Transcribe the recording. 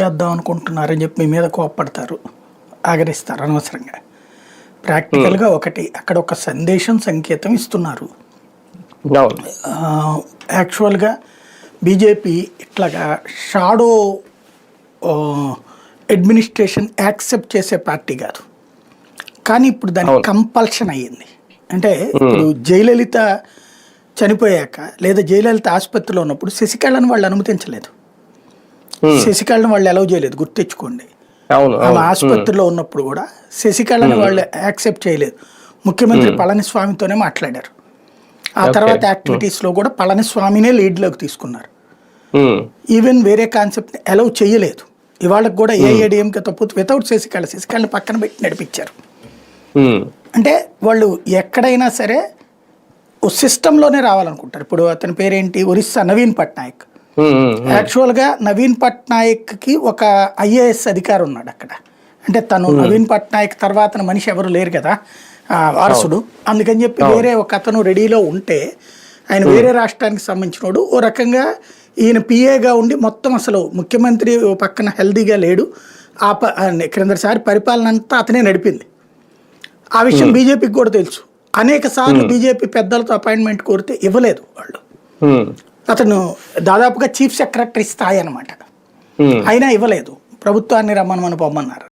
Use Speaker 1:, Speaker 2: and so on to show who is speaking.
Speaker 1: చేద్దాం అనుకుంటున్నారని చెప్పి మీ మీద కోప్పడతారు. ఆగరిస్తారు అనవసరంగా. ప్రాక్టికల్గా ఒకటి అక్కడ ఒక సందేశం సంకేతం ఇస్తున్నారు. యాక్చువల్గా బీజేపీ ఇట్లాగా షాడో అడ్మినిస్ట్రేషన్ యాక్సెప్ట్ చేసే పార్టీ కాదు కానీ ఇప్పుడు దానికి కంపల్షన్ అయ్యింది. అంటే ఇప్పుడు జయలలిత చనిపోయాక లేదా జయలలిత ఆసుపత్రిలో ఉన్నప్పుడు శశికళను వాళ్ళు అనుమతించలేదు. శశికళను వాళ్ళు అలౌ చేయలేదు గుర్తెచ్చుకోండి.
Speaker 2: అవును
Speaker 1: ఆమె ఆసుపత్రిలో ఉన్నప్పుడు కూడా శశికళని వాళ్ళు యాక్సెప్ట్ చేయలేదు. ముఖ్యమంత్రి పళనిస్వామితోనే మాట్లాడారు. ఆ తర్వాత యాక్టివిటీస్లో కూడా పళనిస్వామినే లీడ్లోకి తీసుకున్నారు ఈవెన్ వేరే కాన్సెప్ట్ అలౌ చేయలేదు. ఇవాళకి కూడా ఏఐడిఎంకే తప్పు వితౌట్ శశికళ శశికళని పక్కన పెట్టి నడిపించారు. అంటే వాళ్ళు ఎక్కడైనా సరే ఓ సిస్టంలోనే రావాలనుకుంటారు. ఇప్పుడు అతని పేరేంటి? ఒరిస్సా నవీన్ పట్నాయక్. యాక్చువల్గా నవీన్ పట్నాయక్కి ఒక ఐఏఎస్ అధికారి ఉన్నాడు అక్కడ. అంటే తను నవీన్ పట్నాయక్ తర్వాత మనిషి ఎవరు లేరు కదా వారసుడు. అందుకని చెప్పి వేరే ఒక అతను రెడీలో ఉంటే ఆయన వేరే రాష్ట్రానికి సంబంధించినోడు. ఓ రకంగా ఈయన పిఏగా ఉండి మొత్తం అసలు ముఖ్యమంత్రి పక్కన హెల్దీగా లేడు. ఆ ప క్రిందసారి పరిపాలన అంతా అతనే నడిపింది. ఆ విషయం బీజేపీకి కూడా తెలుసు. అనేక సార్లు బీజేపీ పెద్దలతో అపాయింట్మెంట్ కోరితే ఇవ్వలేదు వాళ్ళు. అతను దాదాపుగా చీఫ్ సెక్రటరీ స్థాయి అనమాట. అయినా ఇవ్వలేదు. ప్రభుత్వాన్ని రమ్మనమని పొమ్మన్నారు.